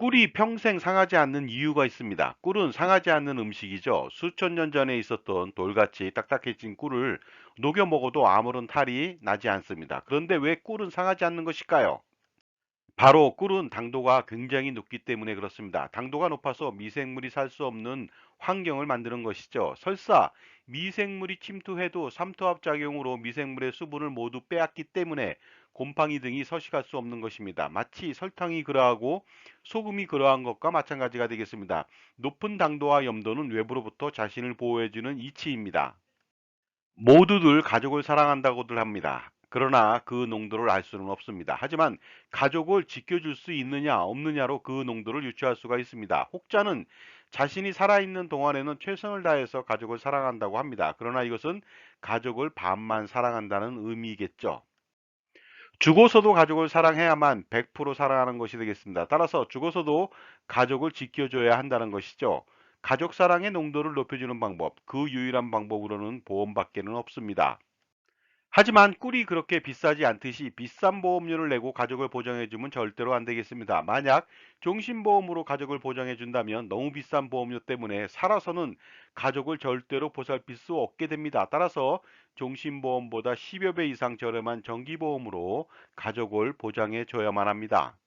꿀이 평생 상하지 않는 이유가 있습니다. 꿀은 상하지 않는 음식이죠. 수천 년 전에 있었던 돌같이 딱딱해진 꿀을 녹여 먹어도 아무런 탈이 나지 않습니다. 그런데 왜 꿀은 상하지 않는 것일까요? 바로 꿀은 당도가 굉장히 높기 때문에 그렇습니다. 당도가 높아서 미생물이 살 수 없는 환경을 만드는 것이죠. 설사 미생물이 침투해도 삼투압 작용으로 미생물의 수분을 모두 빼앗기 때문에 곰팡이 등이 서식할 수 없는 것입니다. 마치 설탕이 그러하고 소금이 그러한 것과 마찬가지가 되겠습니다. 높은 당도와 염도는 외부로부터 자신을 보호해주는 이치입니다. 모두들 가족을 사랑한다고들 합니다. 그러나 그 농도를 알 수는 없습니다. 하지만 가족을 지켜줄 수 있느냐 없느냐로 그 농도를 유추할 수가 있습니다. 혹자는 자신이 살아있는 동안에는 최선을 다해서 가족을 사랑한다고 합니다. 그러나 이것은 가족을 반만 사랑한다는 의미겠죠. 죽어서도 가족을 사랑해야만 100% 사랑하는 것이 되겠습니다. 따라서 죽어서도 가족을 지켜줘야 한다는 것이죠. 가족 사랑의 농도를 높여주는 방법, 그 유일한 방법으로는 보험밖에는 없습니다. 하지만 꿀이 그렇게 비싸지 않듯이 비싼 보험료를 내고 가족을 보장해주면 절대로 안 되겠습니다. 만약 종신보험으로 가족을 보장해준다면 너무 비싼 보험료 때문에 살아서는 가족을 절대로 보살필 수 없게 됩니다. 따라서 종신보험보다 10여 배 이상 저렴한 정기보험으로 가족을 보장해줘야만 합니다.